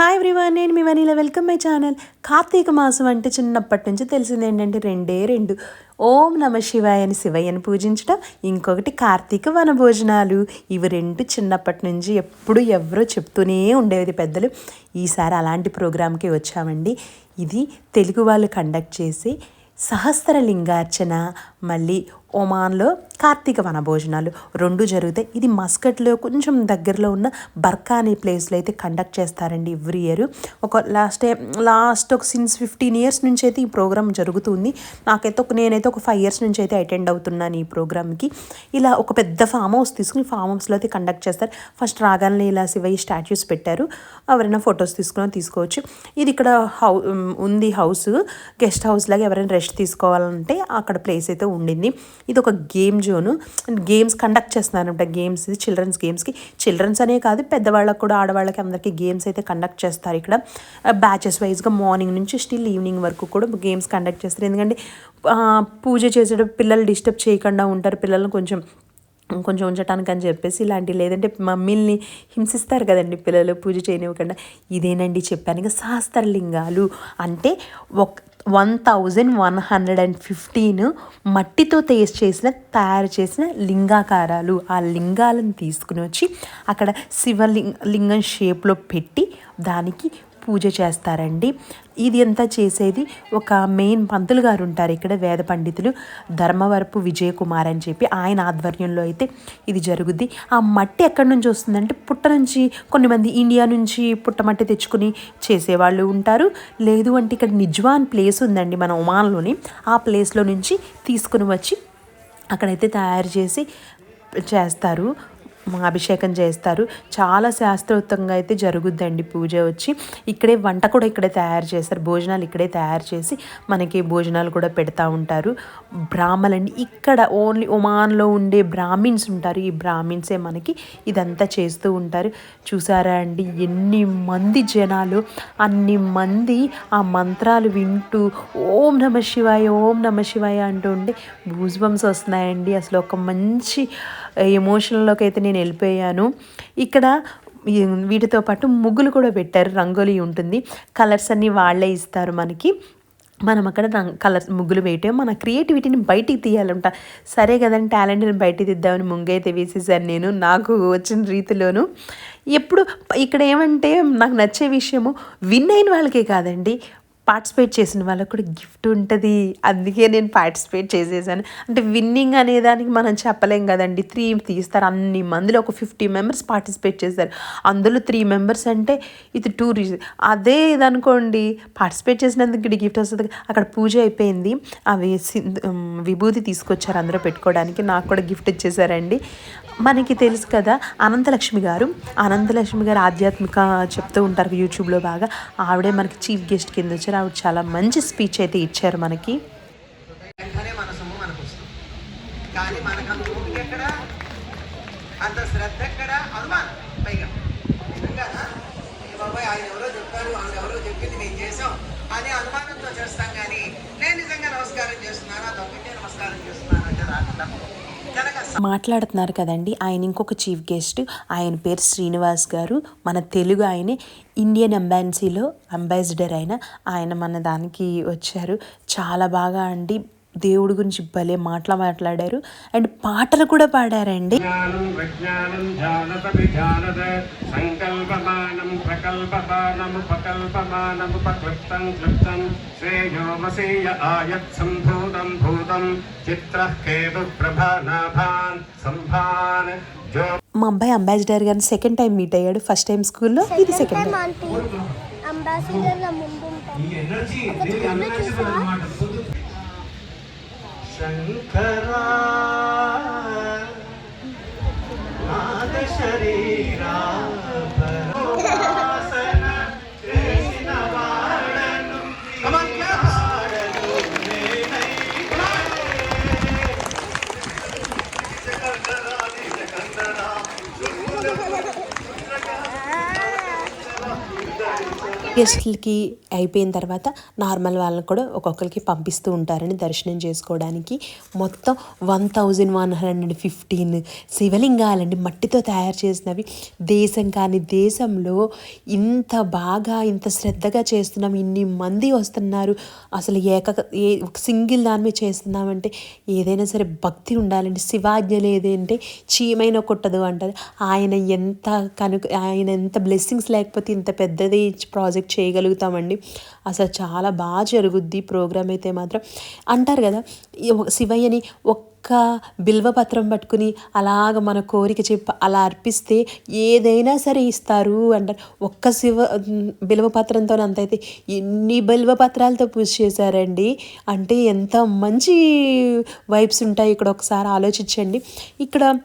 Hi everyone నేను మీ Vanila welcome my channel Karthika మాసం అంటే చిన్నప్పటి నుంచి తెలిసింది ఏంటంటే రెండే రెండు. ఓం నమ శివాయ అని శివయ్యని పూజించడం ఇంకొకటి కార్తీక వన భోజనాలు. ఇవి రెండు చిన్నప్పటి నుంచి ఎప్పుడు ఎవరో చెప్తూనే ఉండేది పెద్దలు ఈసారి అలాంటి ప్రోగ్రాంకి వచ్చామండి. ఇది తెలుగు వాళ్ళు కండక్ట్ చేసి సహస్ర లింగార్చన మళ్ళీ ఒమాన్లో కార్తీక వనభోజనాలు. రెండు జరుగుతాయి. ఇది మస్కట్లో కొంచెం దగ్గరలో ఉన్న బర్కా అనే ప్లేస్లో అయితే కండక్ట్ చేస్తారండి ఎవ్రీ ఇయర్ ఒక లాస్ట్ లాస్ట్ ఒక సిన్స్ ఫిఫ్టీన్ ఇయర్స్ నుంచి అయితే ఈ ప్రోగ్రామ్ జరుగుతుంది. నాకైతే ఒక నేనైతే ఒక ఫైవ్ ఇయర్స్ నుంచి అయితే అటెండ్ అవుతున్నాను ఈ ప్రోగ్రామ్కి ఇలా ఒక పెద్ద ఫామ్ హౌస్ తీసుకుని ఫామ్ హౌస్లో అయితే కండక్ట్ చేస్తారు. ఫస్ట్ రాగానే ఇలా శివయ్య స్టాచ్యూస్ పెట్టారు. ఎవరైనా ఫొటోస్ తీసుకుని తీసుకోవచ్చు. ఇది ఇక్కడ హౌ ఉంది హౌస్. గెస్ట్ హౌస్ లాగా ఎవరైనా రెస్ట్ తీసుకోవాలంటే అక్కడ ప్లేస్ అయితే ఉండింది. ఇది ఒక గేమ్ జోను. గేమ్స్ కండక్ట్ చేస్తున్నారంట గేమ్స్. ఇది చిల్డ్రన్స్ గేమ్స్కి. చిల్డ్రన్స్ అనే కాదు పెద్దవాళ్ళకి కూడా ఆడవాళ్ళకి అందరికీ గేమ్స్ అయితే కండక్ట్ చేస్తారు ఇక్కడ. బ్యాచెస్ వైజ్గా మార్నింగ్ నుంచి స్టిల్ ఈవినింగ్ వరకు కూడా గేమ్స్ కండక్ట్ చేస్తారు. ఎందుకంటే పూజ చేసేటప్పుడు పిల్లలు డిస్టర్బ్ చేయకుండా ఉంటారు. పిల్లలను కొంచెం కొంచెం ఉంచటానికి అని చెప్పేసి ఇలాంటి లేదంటే మమ్మీల్ని హింసిస్తారు కదండి పిల్లలు పూజ చేయనివ్వకుండా. ఇదేనండి చెప్పాను ఇక శాస్త్రలింగాలు. అంటే ఒక one thousand one hundred and fifteen మట్టితో తేసి చేసిన తయారు చేసిన లింగాకారాలు. ఆ లింగాలను తీసుకుని వచ్చి అక్కడ శివలింగ లింగం షేప్లో పెట్టి దానికి పూజ చేస్తారండి. ఇది అంతా చేసేది ఒక మెయిన్ పంతులు గారు ఉంటారు. ఇక్కడ వేద పండితులు ధర్మవరపు విజయకుమార్ అని చెప్పి ఆయన ఆధ్వర్యంలో అయితే ఇది జరుగుద్ది. ఆ మట్టి ఎక్కడి నుంచి వస్తుందంటే పుట్ట నుంచి కొన్ని మంది ఇండియా నుంచి పుట్టమట్టి తెచ్చుకుని చేసేవాళ్ళు ఉంటారు. లేదు అంటే ఇక్కడ నిజ్వాన్ ప్లేస్ ఉందండి మన ఒమాన్లోని. ఆ ప్లేస్లో నుంచి తీసుకుని వచ్చి అక్కడైతే తయారు చేసి చేస్తారు. అభిషేకం చేస్తారు. చాలా శాస్త్రోక్తంగా అయితే జరుగుద్దండి పూజ వచ్చి. ఇక్కడే వంట కూడా ఇక్కడే తయారు చేస్తారు. భోజనాలు ఇక్కడే తయారు చేసి మనకి భోజనాలు కూడా పెడతా ఉంటారు. బ్రాహ్మలండి ఇక్కడ ఓన్లీ ఒమాన్లో ఉండే బ్రాహ్మిన్స్ ఉంటారు. ఈ బ్రాహ్మిన్సే మనకి ఇదంతా చేస్తూ ఉంటారు. చూసారా అండి? ఎన్ని మంది జనాలు అన్ని మంది ఆ మంత్రాలు వింటూ ఓం నమ శివాయ ఓం నమ శివాయ అంటూ ఉంటే భూజ్బంస్ వస్తున్నాయండి అసలు ఒక మంచి ఎమోషన్లోకి అయితే నేను వెళ్ళిపోయాను. ఇక్కడ వీటితో పాటు ముగ్గులు కూడా పెట్టారు. రంగోలీ ఉంటుంది. కలర్స్ అన్నీ వాళ్ళే ఇస్తారు మనకి. మనం అక్కడ రంగ్ కలర్స్ ముగ్గులు వేయటం మన క్రియేటివిటీని బయటికి తీయాలంట. సరే కదండి టాలెంట్ని బయటికి తీద్దామని ముంగైతే వేసేసాను నేను నాకు వచ్చిన రీతిలోను. ఎప్పుడు ఇక్కడ ఏమంటే నాకు నచ్చే విషయము విన్ అయిన వాళ్ళకే కాదండి. పార్టిసిపేట్ చేసిన వాళ్ళకు కూడా గిఫ్ట్ ఉంటుంది. అందుకే నేను పార్టిసిపేట్ చేసేసాను. అంటే విన్నింగ్ అనే దానికి మనం చెప్పలేం కదండి. త్రీ తీస్తారు. అన్ని మందిలో ఒక ఫిఫ్టీ మెంబర్స్ పార్టిసిపేట్ చేస్తారు. అందులో త్రీ మెంబర్స్ అంటే ఇది టూ రీజన్ అదే ఇది అనుకోండి పార్టిసిపేట్ చేసినందుకు ఇక్కడ గిఫ్ట్ వస్తుంది. అక్కడ పూజ అయిపోయింది. అవి విభూతి తీసుకొచ్చారు అందరూ పెట్టుకోవడానికి. నాకు కూడా గిఫ్ట్ ఇచ్చేసారండి. మనకి తెలుసు కదా అనంతలక్ష్మి గారు అనంతలక్ష్మి గారు ఆధ్యాత్మిక చెప్తూ ఉంటారు యూట్యూబ్లో బాగా. ఆవిడే మనకి చీఫ్ గెస్ట్ కింద వచ్చారు. ఆవిడ చాలా మంచి స్పీచ్ అయితే ఇచ్చారు మనకి. వెంటనే మన సొమ్ము మనకు వస్తుంది కానీ మనకు అంత ఎక్కడ? అంత శ్రద్ధ ఎక్కడ? అనుమానం. పైగా. నిజంగానా ఏ బాబాయ్ ఆయన ఎవరో చెప్పారు ఆయన ఎవరో చెప్పింది మేము చేసాం అనే అనుమానంతో చేస్తాం కానీ నేను నిజంగా నమస్కారం చేస్తున్నానా? తప్పించే నమస్కారం చేస్తున్నాను? అంటే రాకుండా. మాట్లాడుతున్నారు కదండి. ఆయన ఇంకొక చీఫ్ గెస్ట్. ఆయన పేరు శ్రీనివాస్ గారు. మన తెలుగు ఆయనే ఇండియన్ ఎంబాసీలో అంబాసిడర్ అయిన. ఆయన మన దానికి వచ్చారు. చాలా బాగా అండి. దేవుడి గురించి భలే మాటలు మాట్లాడారు. అండ్ పాటలు కూడా పాడారండి. మా అబ్బాయి అంబాసిడర్ గారిని సెకండ్ టైం మీట్ అయ్యాడు. ఫస్ట్ టైం స్కూల్లో ఇది సెకండ్ టైం గా ముందు ఉంటాం ఒక గెస్ట్లకి అయిపోయిన తర్వాత నార్మల్ వాళ్ళని కూడా ఒక్కొక్కరికి పంపిస్తూ ఉంటారని దర్శనం చేసుకోవడానికి. మొత్తం one thousand one hundred fifteen శివలింగాలండి మట్టితో తయారు చేసినవి. దేశం కానీ దేశంలో ఇంత బాగా ఇంత శ్రద్ధగా చేస్తున్నాం ఇన్ని మంది వస్తున్నారు. అసలు ఏక ఏ ఒక సింగిల్ దాని మీద చేస్తున్నామంటే ఏదైనా సరే భక్తి ఉండాలండి. శివాజ్ఞలు ఏదంటే చీమైన కొట్టదు అంటారు. ఆయన ఎంత కనుక ఆయన ఎంత బ్లెస్సింగ్స్ లేకపోతే ఇంత పెద్దది ప్రాజెక్ట్ చేయగలుగుతామండి. అసలు చాలా బాగా జరుగుద్ది ప్రోగ్రామ్ అయితే మాత్రం. అంటారు కదా శివయ్యని ఒక్క బిల్వపత్రం పట్టుకుని అలాగ మన కోరిక చెప్పి అలా అర్పిస్తే ఏదైనా సరే ఇస్తారు అంటారు. ఒక్క శివ బిల్వపత్రంతో అంతైతే ఎన్ని బిల్వపత్రాలతో పూజ చేశారండి. అంటే ఎంత మంచి వైబ్స్ ఉంటాయి. ఇక్కడ ఒకసారి ఆలోచించండి. ఇక్కడ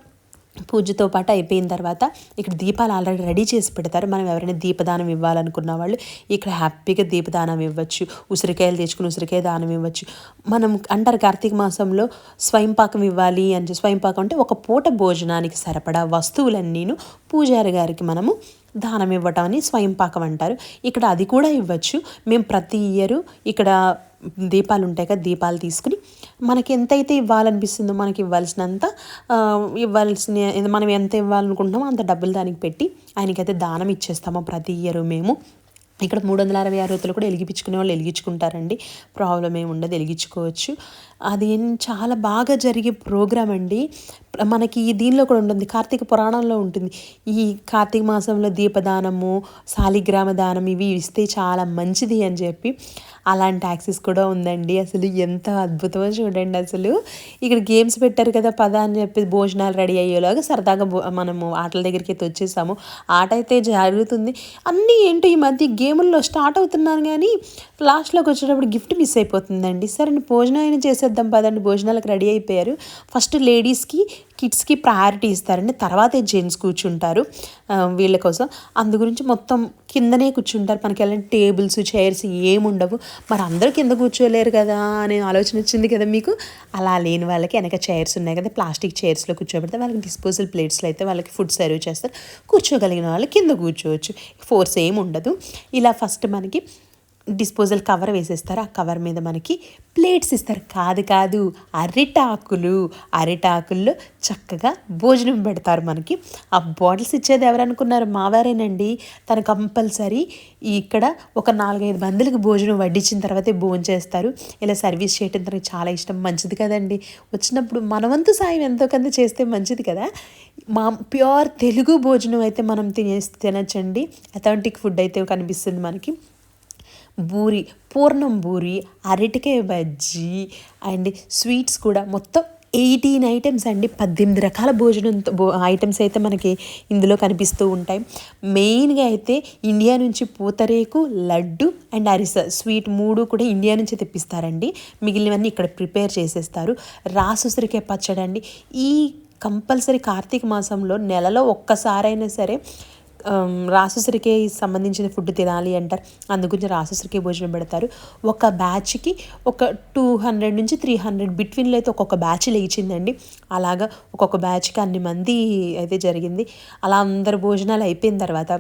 పూజతో పాటు అయిపోయిన తర్వాత ఇక్కడ దీపాలు ఆల్రెడీ రెడీ చేసి పెడతారు. మనం ఎవరైనా దీపదానం ఇవ్వాలనుకున్న వాళ్ళు ఇక్కడ హ్యాపీగా దీపదానం ఇవ్వచ్చు. ఉసిరికాయలు తెచ్చుకుని ఉసిరికాయ దానం ఇవ్వచ్చు. మనం అంటారు కార్తీక మాసంలో స్వయంపాకం ఇవ్వాలి అని చెప్పి. స్వయంపాకం అంటే ఒక పూట భోజనానికి సరిపడా వస్తువులన్నీను పూజారి గారికి మనము దానం ఇవ్వటం అని స్వయంపాకం అంటారు. ఇక్కడ అది కూడా ఇవ్వచ్చు. మేము ప్రతి ఇయర్ ఇక్కడ దీపాలు ఉంటాయి కదా దీపాలు తీసుకుని మనకి ఎంతైతే ఇవ్వాలనిపిస్తుందో మనకి ఇవ్వాల్సినంత ఇవ్వాల్సిన మనం ఎంత ఇవ్వాలనుకుంటున్నామో అంత డబ్బులు దానికి పెట్టి ఆయనకైతే దానం ఇచ్చేస్తాము ప్రతి ఇయర్ మేము. ఇక్కడ మూడు వందల అరవై ఆరు రోజులు కూడా వెలిగించుకునే వాళ్ళు వెలిగించుకుంటారండి ప్రాబ్లం ఏమి ఉండదు వెలిగించుకోవచ్చు అది చాలా బాగా జరిగే ప్రోగ్రామ్ అండి. మనకి ఈ దీనిలో కూడా ఉంటుంది. కార్తీక పురాణంలో ఉంటుంది. ఈ కార్తీక మాసంలో దీపదానము శాలిగ్రామ దానం ఇవి ఇస్తే చాలా మంచిది అని చెప్పి అలాంటి యాక్సెస్ కూడా ఉందండి. అసలు ఎంత అద్భుతమో చూడండి అసలు. ఇక్కడ గేమ్స్ పెట్టారు కదా పద అని చెప్పి భోజనాలు రెడీ అయ్యేలాగా సరదాగా మనము ఆటల దగ్గరికి అయితే వచ్చేసాము. ఆట అయితే జరుగుతుంది. అన్నీ ఏంటో ఈ మధ్య గేముల్లో స్టార్ట్ అవుతున్నాను కానీ లాస్ట్లోకి వచ్చేటప్పుడు గిఫ్ట్ మిస్ అయిపోతుందండి. సరే భోజనం అయినా చేసేద్దాం పదండి భోజనాలకు రెడీ అయిపోయారు. ఫస్ట్ లేడీస్కి కిడ్స్కి ప్రయారిటీ ఇస్తారండి. తర్వాతే జెంట్స్ కూర్చుంటారు వీళ్ళ కోసం. అందు గురించి మొత్తం కిందనే కూర్చుంటారు. మనకి ఎలాంటి టేబుల్స్ చైర్స్ ఏముండవు. మరి అందరూ కింద కూర్చోలేరు కదా అనే ఆలోచన వచ్చింది కదా మీకు? అలా లేని వాళ్ళకి వెనక చైర్స్ ఉన్నాయి కదా. ప్లాస్టిక్ చైర్స్లో కూర్చోబెడితే వాళ్ళకి డిస్పోజల్ ప్లేట్స్లో అయితే వాళ్ళకి ఫుడ్ సర్వ్ చేస్తారు. కూర్చోగలిగిన వాళ్ళు కింద కూర్చోవచ్చు. ఫోర్స్ ఏమి ఉండదు ఇలా ఫస్ట్ మనకి డిస్పోజల్ కవర్ వేసేస్తారు. ఆ కవర్ మీద మనకి ప్లేట్స్ ఇస్తారు. కాదు కాదు అరిటాకులు. అరిటాకుల్లో చక్కగా భోజనం పెడతారు మనకి. ఆ బాటిల్స్ ఇచ్చేది ఎవరనుకున్నారు? మావారేనండి తను కంపల్సరీ ఇక్కడ ఒక నాలుగైదు మందులకు భోజనం వడ్డించిన తర్వాతే భోజనం చేస్తారు. ఇలా సర్వీస్ చేయటం తనకి చాలా ఇష్టం. మంచిది కదండి. వచ్చినప్పుడు మనవంతు సాయం ఎంతో కొంత చేస్తే మంచిది కదా. మా ప్యూర్ తెలుగు భోజనం అయితే మనం తినే తినచ్చండి. అథెంటిక్ ఫుడ్ అయితే కనిపిస్తుంది మనకి. బూరి పూర్ణం బూరి అరటికాయ బజ్జీ అండ్ స్వీట్స్ కూడా మొత్తం ఎయిటీన్ ఐటమ్స్ అండి. పద్దెనిమిది రకాల భోజనంతో భో ఐటమ్స్ అయితే మనకి ఇందులో కనిపిస్తూ ఉంటాయి. మెయిన్గా అయితే ఇండియా నుంచి పూతరేకు లడ్డు అండ్ అరిస. స్వీట్ మూడు కూడా ఇండియా నుంచి తెప్పిస్తారండి. మిగిలినవన్నీ ఇక్కడ ప్రిపేర్ చేసేస్తారు. రాసుసరికే పచ్చడి అండి ఈ కంపల్సరీ కార్తీక మాసంలో నెలలో ఒక్కసారైనా సరే రాసుసరికే సంబంధించిన ఫుడ్ తినాలి అంటారు. అందుగురించి రాసుసరికే భోజనం పెడతారు. ఒక బ్యాచ్కి ఒక టూ హండ్రెడ్ నుంచి త్రీ హండ్రెడ్ బిట్వీన్లో అయితే ఒక్కొక్క బ్యాచ్ లేచిందండి. అలాగా ఒక్కొక్క బ్యాచ్కి అన్ని మంది అయితే జరిగింది. అలా అందరు భోజనాలు అయిపోయిన తర్వాత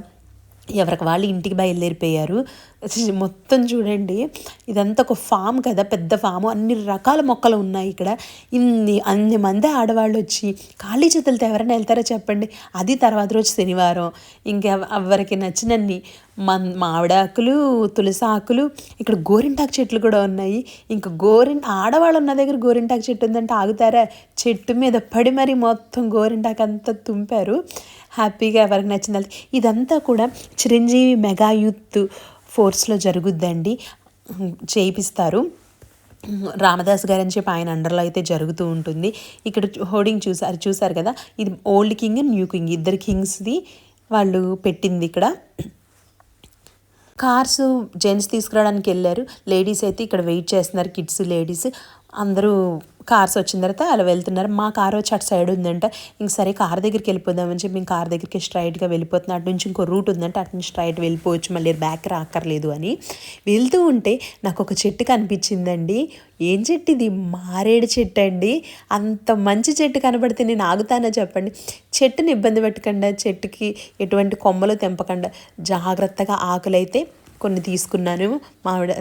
ఎవరికి వాళ్ళు ఇంటికి బయలుదేరిపోయారు. మొత్తం చూడండి. ఇదంతా ఒక ఫామ్ కదా పెద్ద ఫామ్. అన్ని రకాల మొక్కలు ఉన్నాయి ఇక్కడ. ఇన్ని అన్ని మంది ఆడవాళ్ళు వచ్చి ఖాళీ చేతులతో ఎవరైనా వెళ్తారో చెప్పండి? అది తర్వాత రోజు శనివారం. ఇంకా ఎవరికి నచ్చినన్ని మన్ మామిడాకులు తులసి ఆకులు ఇక్కడ గోరింటాకు చెట్లు కూడా ఉన్నాయి. ఇంకా గోరిం ఆడవాళ్ళు ఉన్న దగ్గర గోరింటాకు చెట్టు ఉందంటే ఆగుతారా? చెట్టు మీద పడి మరి మొత్తం గోరింటాకు అంతా తుంపారు. హ్యాపీగా ఎవరికి నచ్చింది ఇదంతా కూడా చిరంజీవి మెగా యూత్ ఫోర్స్లో జరుగుద్దండి. చేయిస్తారు రామదాస్ గారు అని చెప్పి ఆయన అండర్లో అయితే జరుగుతూ ఉంటుంది. ఇక్కడ హోర్డింగ్ చూసారు చూసారు కదా? ఇది ఓల్డ్ కింగ్ న్యూ కింగ్. ఇద్దరు కింగ్స్ది వాళ్ళు పెట్టింది ఇక్కడ. కార్స్ జెంట్స్ తీసుకురావడానికి వెళ్ళారు. లేడీస్ అయితే ఇక్కడ వెయిట్ చేస్తున్నారు కిడ్స్ లేడీస్. అందరూ కార్స్ వచ్చిన తర్వాత అలా వెళ్తున్నారు. మా కార్ వచ్చి అటు సైడ్ ఉందంట. ఇంక సరే కార్ దగ్గరికి వెళ్ళిపోదామని చెప్పి మేము కార్ దగ్గరికి స్ట్రైట్గా వెళ్ళిపోతున్నాం. అటు నుంచి ఇంకో రూట్ ఉందంటే అటు నుంచి స్ట్రైట్ వెళ్ళిపోవచ్చు. మళ్ళీ బ్యాక్ రాక్కర్లేదు అని వెళ్తూ ఉంటే నాకు ఒక చెట్టు కనిపించిందండి. ఏం చెట్టు ఇది? మారేడు చెట్టు అండి. అంత మంచి చెట్టు కనబడితే నేను ఆగుతానా చెప్పండి? చెట్టుని ఇబ్బంది పెట్టకుండా. చెట్టుకి ఎటువంటి కొమ్మలు తెంపకుండా. జాగ్రత్తగా ఆకులైతే కొన్ని తీసుకున్నాను. మావిడ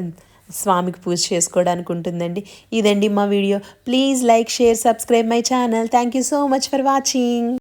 స్వామికి పూజ చేసుకోవడానికి ఉంటుందండి. ఇదండి మా video. Please like share subscribe my channel thank you so much for watching